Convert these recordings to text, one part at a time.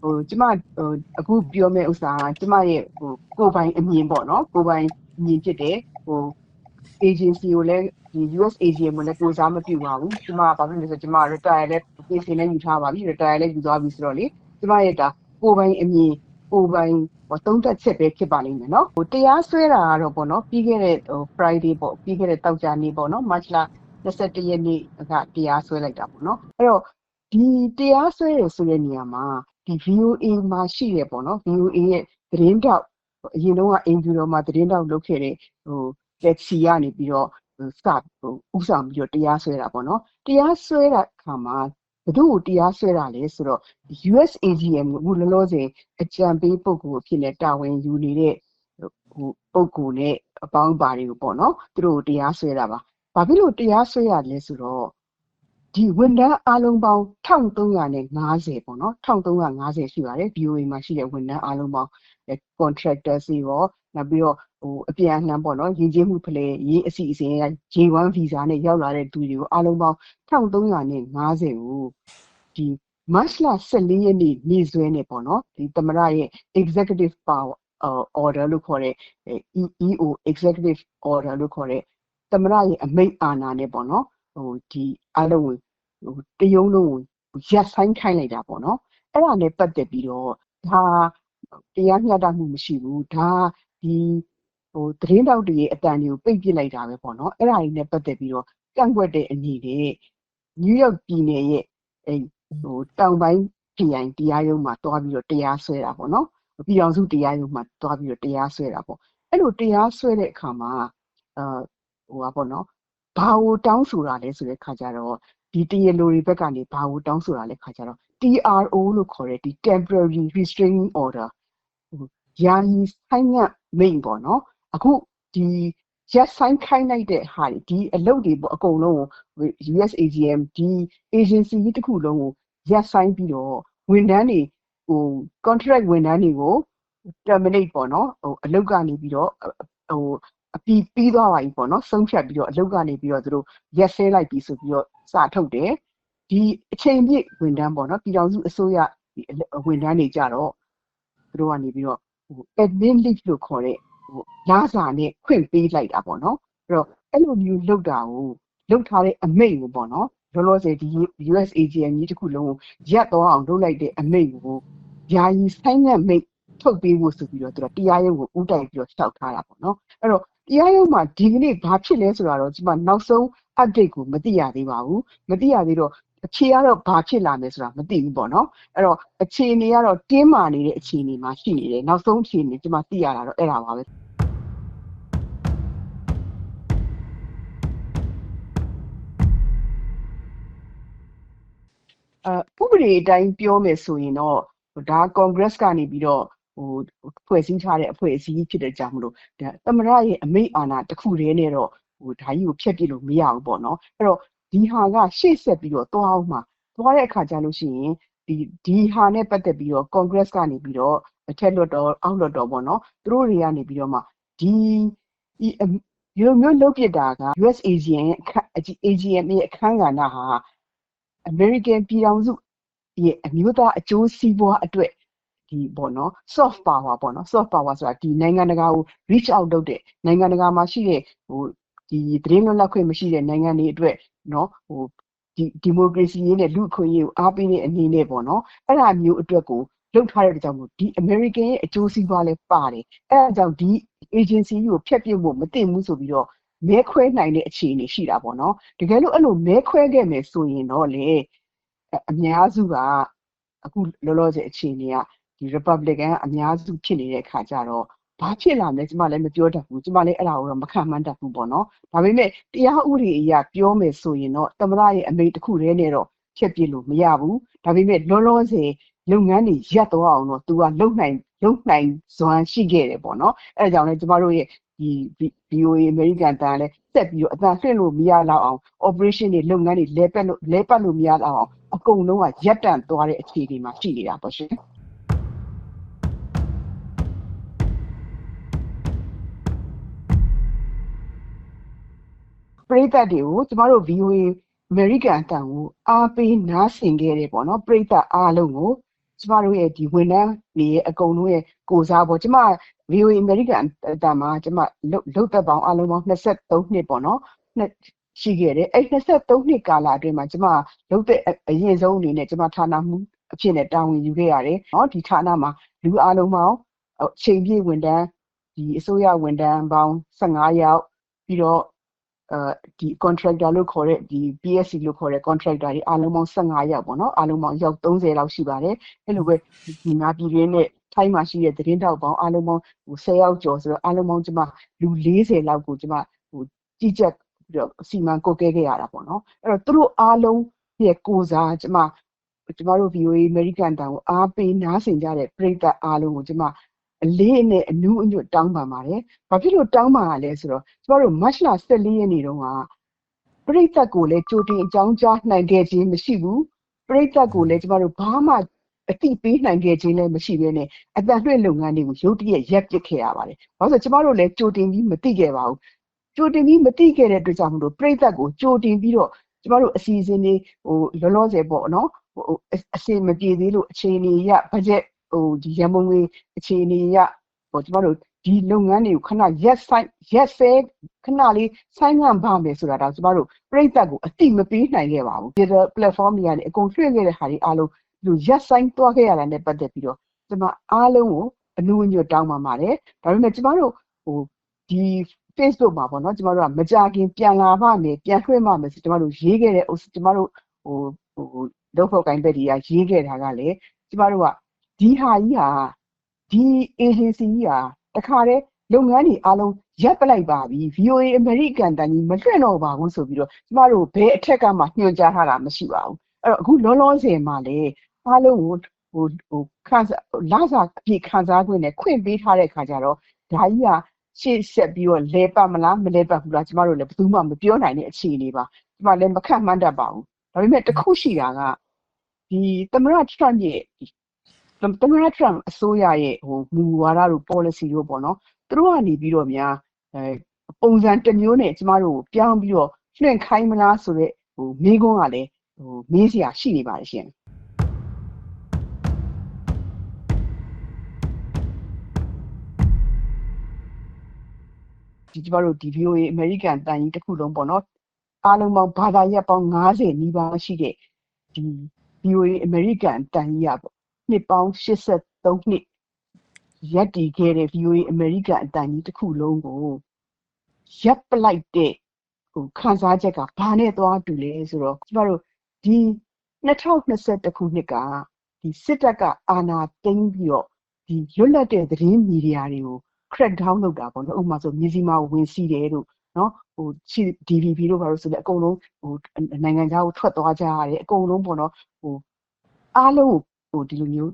ဟိုကျမဟိုအခုပြောမယ့်ဥစ္စာကကျမရဲ့ဟိုကိုယ်ပိုင်အမြင်ပေါ့နော်ကိုယ်ပိုင်အမြင်ဖြစ်တယ်ဟို agency ကိုလည်းဒီ US AGM ကိုလည်းကိုစားမပြုပါဘူးကျမဘာဖြစ်လဲဆိုတော့ကျမ retire လည်းပြင်ဆင်လည်းယူထားပါပြီ retire လည်းယူသွားပြီဆိုတော့လေကျမရဲ့ဒါကိုယ်ပိုင်အမြင်ကိုယ်ပိုင်ဟိုသုံးသက်ချက်ပဲဖြစ်ပါလိမ့်မယ်နော်ဟိုတရားစွဲတာကတော့ပေါ့နော်ပြီးခဲ့တဲ့ဟို Friday ပေါ့ပြီးခဲ့တဲ့တောက်ကြနေ့ပေါ့နော် March လ21ရက်နေ့ကတရားစွဲလိုက်တာပေါ့နော်အဲ့တော့ဒီတရားစွဲရဆိုတဲ့နေရာမှာ ဒီ VOA မှာရှိရပေါ့နော် VOA ရဲ့သတင်းတောက်အရင်တော့အင်ဂျူတော်မှာသတင်းတောက်လုပ်ခဲ့တဲ့ဟိုလက်စီကနေပြီးတော့စဟိုဥဆောင်ပြီးတော့တရားစွဲတာပေါ့နော်တရားစွဲတာခါမှာဘယ်သူ့ကိုတရားစွဲတာလဲဆိုတော့ USAGM ကိုအခုလောလောဆယ်အကြံပေးပုဂ္ဂိုလ်အဖြစ်နဲ့တာဝန်ယူနေတဲ့ဟိုပုဂ္ဂိုလ်နဲ့အပေါင်းပါတွေကိုပေါ့နော်သူတို့တရားစွဲတာပါဘာဖြစ်လို့တရားစွဲရလဲဆိုတော့ ဒီဝန်ထမ်းအလုံးပေါင်း1350ပေါ့နော်1350ရှိပါတယ် BOA မှာရှိတဲ့ဝန်ထမ်းအလုံးပေါင်း contractors တွေရောနောက်ပြီးတော့ဟိုအပြန်အလှန်ပေါ့နော်ရင်းချင်းမှုဖလေရေးအစီအစဉ်ရ J1 visa နဲ့ရောက်လာတဲ့သူတွေကိုအလုံးပေါင်း1350ကိုဒီ March လ14ရက်နေ့နေ့စွဲနဲ့ပေါ့နော်ဒီသမရရဲ့ executive power order လို့ခေါ်တဲ့ EO executive order လို့ခေါ်တဲ့သမရရဲ့အမိန့်အာဏာနဲ့ပေါ့နော် ဟိုဒီအလုံးဝင်ဟိုတယုံလုံးရက်ဆိုင်ခိုင်းလိုက်တာပေါ့နော်အဲ့ဒါနဲ့ပတ်သက်ပြီးတော့ဒါတရားမျှတမှုမရှိဘူးဒါဒီဟိုသတင်းတောက်တွေရဲ့အတန်တွေကိုပိတ်ပစ်လိုက်တာပဲပေါ့နော်အဲ့ဒါကြီးနဲ့ပတ်သက်ပြီးတော့ကန့်ကွက်တဲ့အနေနဲ့နယူးယောက်ပြည်နယ်ရဲ့အဲဟိုတောင်ပိုင်းပြည်အိုင်တရားရုံးမှာတွားပြီးတော့တရားစွဲတာပေါ့နော်ပြည်အောင်စုတရားရုံးမှာတွားပြီးတော့တရားစွဲတာပေါ့အဲ့လိုတရားစွဲတဲ့အခါမှာအာဟိုပါပေါ့နော် ဘာကိုတောင်းဆိုတာလဲဆိုတဲ့ခါကျတော့ဒီတရားလိုတွေဘက်ကနေဘာကိုတောင်းဆိုတာလဲခါကျတော့ TRO လို့ခေါ်တဲ့ဒီ temporary restraining order ယာယီဆိုင်ငံ့မိန်ပေါ့နော်အခုဒီရက်ဆိုင်ခိုင်းလိုက်တဲ့ဟာဒီအလုပ်တွေပေါ့အကုန်လုံးကို USAGM ဒီ agency ကြီးတစ်ခုလုံးကိုရက်ဆိုင်ပြီးတော့ဝန်ထမ်းတွေဟို contract ဝန်ထမ်းတွေကို terminate ပေါ့နော်ဟိုအလုပ်ကနေပြီးတော့ဟို အပြီးပြီးသွားပါပြီပေါ့နော်ဆုံးဖြတ်ပြီးတော့အလုပ်ကနေပြီးတော့သူတို့ရက်ဆဲလိုက်ပြီးဆိုပြီးတော့စာထုတ်တယ်ဒီအချိန်ပြည့်ဝန်ထမ်းပေါ့နော်ပြည်ထောင်စုအစိုးရဒီဝန်ထမ်းတွေကြတော့သူတို့ကနေပြီးတော့ဟို admin leave လို့ခေါ်တဲ့ဟိုလာစာနဲ့ခွင့်ပေးလိုက်တာပေါ့နော်အဲ့တော့အဲ့လိုမျိုးလုပ်တာကိုလုပ်ထားတဲ့အမိန့်ကိုပေါ့နော်လောလောဆယ်ဒီ US AGM ကြီးတစ်ခုလုံးကိုရပ်သွားအောင်လုပ်လိုက်တဲ့အမိန့်ကိုယာယီဆိုင်ငံ့မိန့်ထုတ်ပေးဖို့ဆိုပြီးတော့သူတို့တရားရုံးကိုဥတိုက်ပြီးတော့ရှောက်ထားတာပေါ့နော်အဲ့တော့ တရားရုံးမှာဒီကနေ့ဘာဖြစ်လဲဆိုတာတော့ဒီမှာနောက်ဆုံး update ကိုမသိရသေးပါဘူးမသိရသေးတော့အခြေကတော့ဘာဖြစ်လာမယ်ဆိုတာမသိဘူးပေါ့နော်အဲ့တော့အခြေအနေကတော့တင်းမာနေတဲ့အခြေအနေမှာရှိနေတယ်နောက်ဆုံးအခြေအနေကျွန်မသိရတာတော့အဲ့ဒါပါပဲအဲဥပဒေအတိုင်းပြောမယ်ဆိုရင်တော့ဒါ Congress ကနေပြီးတော့ ဟိုဖွဲ့စည်းထားတဲ့အဖွဲ့အစည်းဖြစ်တဲ့ကြောင့်မလို့ဒါသမရရဲ့အမိန့်အာဏာတစ်ခုတည်းနဲ့တော့ဟိုဒါကြီးကိုဖျက်ပြလို့မရဘူးပေါ့နော်အဲ့တော့ဒီဟာကရှေ့ဆက်ပြီးတော့သွားအောင်မှာသွားတဲ့အခါကျလို့ရှိရင်ဒီဒီဟာနဲ့ပတ်သက်ပြီးတော့ Congress ကနေပြီးတော့အထက်လွှတ်တော်အောက်လွှတ်တော်ပေါ့နော်သူတို့တွေကနေပြီးတော့မှဒီဒီလိုမျိုးလုပ်ပြတာက US AGM ရဲ့ AGM ရဲ့အခမ်းကဏ္ဍဟာ American ပြည်ထောင်စုရဲ့အမျိုးသားအကျိုးစီးပွားအတွက် ဒီပေါ့နော် soft power ပေါ့နော် soft power ဆိုတာဒီနိုင်ငံတကာကို reach out လုပ်တဲ့နိုင်ငံတကာမှာရှိတဲ့ဟိုဒီသတင်းလွတ်လပ်ခွင့်မရှိတဲ့နိုင်ငံတွေအတွက်နော်ဟိုဒီဒီမိုကရေစီရေးနဲ့လူ့အခွင့်အရေးကိုအားပေးတဲ့အနေနဲ့ပေါ့နော်အဲ့ဒါမျိုးအတွက်ကိုလုပ်ထားတဲ့ကြောင့်မို့ဒီ American ရဲ့အကျိုးစီးပွားလည်းပါတယ်အဲ့ဒါကြောင့်ဒီ agency ကိုဖျက်ပြဖို့မတင်ဘူးဆိုပြီးတော့မဲခွဲနိုင်တဲ့အခြေအနေရှိတာပေါ့နော်တကယ်လို့အဲ့လိုမဲခွဲခဲ့မယ်ဆိုရင်တော့လေအများစုကအခုလောလောဆယ်အခြေအနေက ဒီ Republican အများစုဖြစ်နေတဲ့အခါကျတော့ဘာဖြစ်လာမလဲကျမလည်းမပြောတတ်ဘူးကျမလည်းအဲ့ဒါကိုတော့မခံမှန်းတတ်ဘူးပေါ့နော်ဒါပေမဲ့တရားဥပဒေအရပြောမယ်ဆိုရင်တော့သမရရဲ့အမိန့်တစ်ခုတည်းနဲ့တော့ဖြတ်ပြလို့မရဘူးဒါပေမဲ့လောလောဆယ်လုပ်ငန်းတွေရပ်သွားအောင်တော့ तू ကလုံနိုင်လုံနိုင်စွမ်းရှိခဲ့တယ်ပေါ့နော်အဲဒါကြောင့်လည်းကျမတို့ရဲ့ဒီ BOA American တန်လည်းဆက်ပြီးတော့အတန်လွှင့်လို့မရတော့အောင် operation တွေလုပ်ငန်းတွေလဲပတ်လို့လဲပတ်လို့မရတော့အောင်အကုန်လုံးကရပ်တန့်သွားတဲ့အခြေအနေမှာရှိနေတာပေါ့ရှင် ပရိသတ်တွေကိုကျမတို့ VOA American အတန်ကိုအားပေးနားဆင်ခဲ့တယ်ပေါ့နော်ပရိသတ်အားလုံးကို ကျမတို့ရဲ့ဒီဝန်ထမ်းတွေရဲ့အကုန်လုံးရဲ့ကိုစားပေါ့ကျမ VOA American အတန်မှာကျမလုတ်သက်ပေါင်းအလုံးပေါင်း23နှစ်ပေါ့နော်ရှိခဲ့တယ်အဲ့23နှစ်ကာလအတွင်းမှာကျမလုတ်တဲ့အရင်ဆုံးအနေနဲ့ကျမဌာနမှုအဖြစ်နဲ့တာဝန်ယူခဲ့ရတယ်เนาะဒီဌာနမှာလူအလုံးပေါင်းအချိန်ပြည့်ဝန်ထမ်းဒီအစိုးရဝန်ထမ်းပေါင်း15ယောက်ပြီးတော့အဲ ဒီ contractor လို့ခေါ်တဲ့ဒီ PSC လို့ခေါ်တဲ့ contractor တွေအားလုံးပေါင်း15ယောက်ပေါ့နော်အားလုံးပေါင်းယောက်30လောက်ရှိပါတယ်အဲ့လိုပဲဒီမှာပြည်ရင်းနဲ့ထိုင်းမှာရှိတဲ့သတင်းတောက်ပေါင်းအားလုံးပေါင်းဟို10ယောက်ကျော်ဆိုတော့အားလုံးပေါင်းကျမလူ40လောက်ကိုကျမဟိုကြည့်ချက်ပြီးတော့စီမံကုတ်ကဲခဲ့ရတာပေါ့နော်အဲ့တော့သူတို့အားလုံးရဲ့ကိုစားကျမကျမတို့ VOA American တန်ကိုအားပေးနားဆင်ကြတဲ့ပရိသတ်အားလုံးကိုကျမ အလေးနဲ့အနူးအညွတ်တောင်းပန်ပါတယ်။ဘာဖြစ်လို့တောင်းပန်ရလဲဆိုတော့ကျမတို့မတ်လ14ရက်နေ့တုန်းကပရိသတ်ကိုလည်းကြိုတင်အကြောင်းကြားနိုင်ခဲ့ခြင်းမရှိဘူး။ပရိသတ်ကိုလည်းကျမတို့ဘာမှအတိပေးနိုင်ခဲ့ခြင်းလည်းမရှိဘဲနဲ့အတန်လွှင့်လုပ်ငန်းတွေကိုရုတ်တရက်ရပ်ပစ်ခဲ့ရပါတယ်။ဘာလို့ဆိုကျမတို့လည်းကြိုတင်ပြီးမသိခဲ့ပါဘူး။ကြိုတင်ပြီးမသိခဲ့တဲ့အတွက်ကြောင့်မလို့ပရိသတ်ကိုကြိုတင်ပြီးတော့ကျမတို့အစီအစဉ်တွေဟိုလောလောဆယ်ပေါ့နော်ဟိုအစီမပြေသေးလို့အခြေအနေရဘတ်ဂျက် ဟိုဒီရန်ပုံငွေအခြေအနေရဟိုကျမတို့ဒီလုပ်ငန်းတွေကိုခဏရက်ဆိုင်ရက်ဆဲခဏလေးဆိုင်းငံ့ပါမယ်ဆိုတာတော့ကျမတို့ပြိသက်ကိုအတိမပေးနိုင်ခဲ့ပါဘူး digital platform တွေကနေအကုန်လွှင့်ခဲ့တဲ့ဟာတွေအားလုံးလူရက်ဆိုင်တွားခဲ့ရတာနဲ့ပတ်သက်ပြီးတော့ကျမအားလုံးကိုအနူးအညွတ်တောင်းပန်ပါတယ်ဒါပေမဲ့ကျမတို့ဟိုဒီ Facebook မှာပေါ့နော်ကျမတို့ကမကြခင်ပြန်လာမှမယ်ပြန်လွှင့်မှမယ်ဆိုကျမတို့ရေးခဲ့တဲ့ကျမတို့ဟိုဟိုဒုက္ခကိုင်းဘက်တွေကရေးခဲ့တာကလည်းကျမတို့က ဒီဟာကြီးဟာဒီ agency ကြီးဟာတခါတည်းလုပ်ငန်းတွေအားလုံးရပ်ပလိုက်ပါပြီ VOA American တန်ကြီးမလွှင့်တော့ပါဘူးဆိုပြီးတော့ကျမတို့ဘယ်အထက်ကမှညွှန်ကြားထားတာမရှိပါဘူးအဲ့တော့အခုလောလောဆယ်မှာလေအားလုံးကိုဟိုဟိုခန်းလာစာအပြည့်ခံစားခွင့်နဲ့ခွင့်ပေးထားတဲ့ခါကျတော့ဒါကြီးကရှေ့ဆက်ပြီးတော့လဲပတ်မလားမလဲပတ်ဘူးလားကျမတို့လည်းဘယ်သူမှမပြောနိုင်တဲ့အခြေအနေပါကျမလည်းမခန့်မှန်းတတ်ပါဘူးဒါပေမဲ့တခုရှိတာကဒီသမရ Trump ရဲ့ သမ္မတ Trump အစိုးရရဲ့ဟိုမူဝါဒတို့ policy တို့ပေါ့နော်သူတို့ကနေပြီးတော့များအဲပုံစံတစ်မျိုးနဲ့ကျမတို့ကိုပြောင်းပြီးတော့လွှင့်ခိုင်းမလားဆိုတော့ဟိုမိကုန်းကလည်းဟိုမေးစရာရှိနေပါတယ်ရှင်ဒီကျမတို့ဒီ VOA American တန်ကြီးတစ်ခုလုံးပေါ့နော်အားလုံးပေါင်းဘာသာရပ်ပေါင်း90နီးပါးရှိတဲ့ဒီ VOA American တန်ကြီးရပေါ့ နှစ်ပေါင်း83နှစ်ရပ်တည်ခဲ့တဲ့ VOA America အတန်ကြီးတစ်ခုလုံးကိုရပ်ပလိုက်တဲ့ဟိုခန်းစားချက်ကဘာနဲ့သွားတူလဲဆိုတော့ကျမတို့ဒီ2021ခုနှစ်ကဒီစစ်တပ်ကအာဏာသိမ်းပြီးတော့ဒီလွတ်လပ်တဲ့သတင်းမီဒီယာတွေကို crack down လုပ်တာပေါ့နော်ဥပမာဆိုမြစီမာဝင်စီးတယ်လို့နော်ဟို DVB တို့ဘာလို့ဆိုလဲအကုန်လုံးဟိုနိုင်ငံခြားကိုထွက်သွားကြရတယ်အကုန်လုံးပေါ့နော်ဟိုအားလုံး ဟိုဒီလိုမျိုး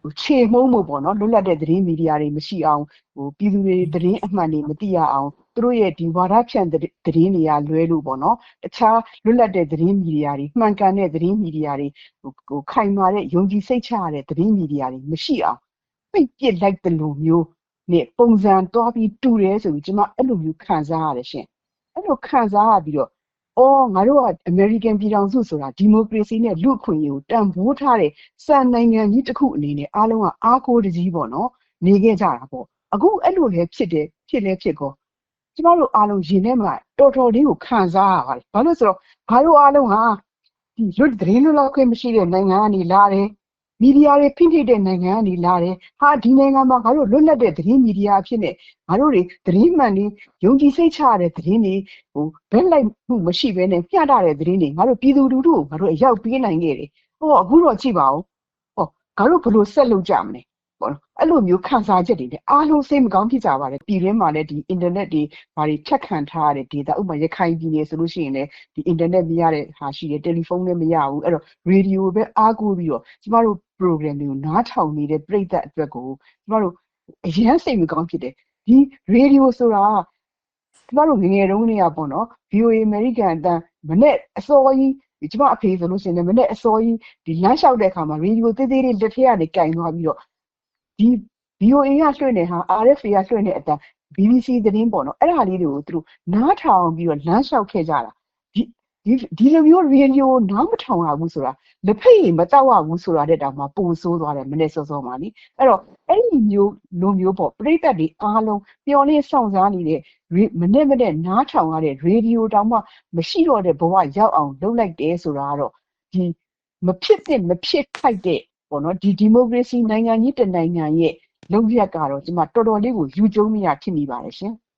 ဟိုခြေမှုံးမှုပေါ့နော်လွတ်လပ်တဲ့သတင်းမီဒီယာတွေမရှိအောင်ဟိုပြည်သူတွေသတင်းအမှန်တွေမသိရအောင်သူတို့ရဲ့ဒီဝါဒဖြန့်သတင်းတွေကလွဲလို့ပေါ့နော်တခြားလွတ်လပ်တဲ့သတင်းမီဒီယာတွေမှန်ကန်တဲ့သတင်းမီဒီယာတွေဟိုဟိုခိုင်မာတဲ့ယုံကြည်စိတ်ချရတဲ့သတင်းမီဒီယာတွေမရှိအောင်ပိတ်ပစ်လိုက်တယ်လို့မျိုးနဲ့ပုံစံတွားပြီးတူတယ်ဆိုပြီးကျွန်မအဲ့လိုမျိုးခံစားရတယ်ရှင်အဲ့လိုခံစားရပြီးတော့ အော်ငါတို့ကအမေရိကန်ပြည်ထောင်စုဆိုတာဒီမိုကရေစီနဲ့လူ့အခွင့်အရေးကိုတန်ဖိုးထားတဲ့စံနိုင်ငံကြီးတစ်ခုအနေနဲ့အားလုံးကအားကိုးတကြီးပေါ့နော်နေခဲ့ကြတာပေါ့အခုအဲ့လိုလည်းဖြစ်တယ်ဖြစ်လဲဖြစ်ကောကျမတို့အားလုံးရင်ထဲမှာတော်တော်လေးကိုခံစားရပါတယ်ဘာလို့ဆိုတော့ငါတို့အားလုံးဟာဒီလွတ်သတင်းလွတ်လပ်ခွင့်မရှိတဲ့နိုင်ငံကနေလာတယ် မီဒီယာတွေဖိနှိပ်တဲ့နိုင်ငံကနေလာတယ်ဟာဒီနိုင်ငံမှာငါတို့လွတ်လပ်တဲ့သတင်းမီဒီယာအဖြစ်နဲ့ငါတို့တွေသတင်းမှန်တွေယုံကြည်စိတ်ချရတဲ့သတင်းတွေဟိုဘက်လိုက်မှုမရှိဘဲနဲ့မျှတတဲ့သတင်းတွေငါတို့ပြည်သူလူထုကိုငါတို့အရောက်ပေးနိုင်ခဲ့တယ်ဟောအခုတော့ကြည့်ပါဦးဟောငါတို့ဘယ်လိုဆက်လုပ်ကြမလဲ ပေါ့နော်အဲ့လိုမျိုးခံစားချက်တွေနဲ့အားလုံးစိတ်မကောင်းဖြစ်ကြပါတယ်ပြည်တွင်းမှာလည်းဒီ internet တွေဘာတွေဖြတ်ခံထားရတဲ့ data ဥပမာရခိုင်ပြည်နယ်ဆိုလို့ရှိရင်လည်းဒီ internet မရတဲ့ဟာရှိတယ်တယ်လီဖုန်းလည်းမရဘူးအဲ့တော့ radio ပဲအားကိုးပြီးတော့ကျမတို့ program တွေကိုနားထောင်နေတဲ့ပြည်သက်အတွက်ကိုကျမတို့အရန်စိတ်မကောင်းဖြစ်တယ်ဒီ radio ဆိုတာကျမတို့ငငယ်တုန်းကပေါ့နော် VOA American အတန်းမနဲ့အစောကြီးကျမအဖေဆိုလို့ရှိရင်လည်းမနဲ့အစောကြီးဒီလမ်းလျှောက်တဲ့အခါမှာ radio သေးသေးလေးလက်ထက်ကနေကင်သွားပြီးတော့ ဒီ VOA ကလွှင့်နေဟာ RFA ကလွှင့်နေအတန်း BBC သတင်းပေါ့နော်အဲ့ဒါလေးတွေကိုသူတို့နားထောင်ပြီးတော့လမ်းလျှောက်ခဲ့ကြတာဒီဒီဒီလိုမျိုးရေဒီယိုနားမထောင်ရဘူးဆိုတာလက်ဖက်ရည်မတောက်ရဘူးဆိုတာတဲ့တောင်မှပိုဆိုးသွားတယ်မနေ့စောစောမှလीအဲ့တော့အဲ့ဒီမျိုးလိုမျိုးပေါ့ပြိသက်တွေအားလုံးပျော်လင်းဆောင်စားနေတဲ့မနေ့မနေ့နားထောင်ရတဲ့ရေဒီယိုတောင်မှမရှိတော့တဲ့ဘဝရောက်အောင်လုပ်လိုက်တယ်ဆိုတာကတော့ဒီမဖြစ်တဲ့မဖြစ်ခိုက်တဲ့ ပေါ့နော်ဒီဒီမိုကရေစီနိုင်ငံကြီးတနိုင်ငံရဲ့လုံရက်ကတော့ဒီမှာတော်တော်လေးကိုယူကျုံမရဖြစ်မိပါတယ်ရှင်။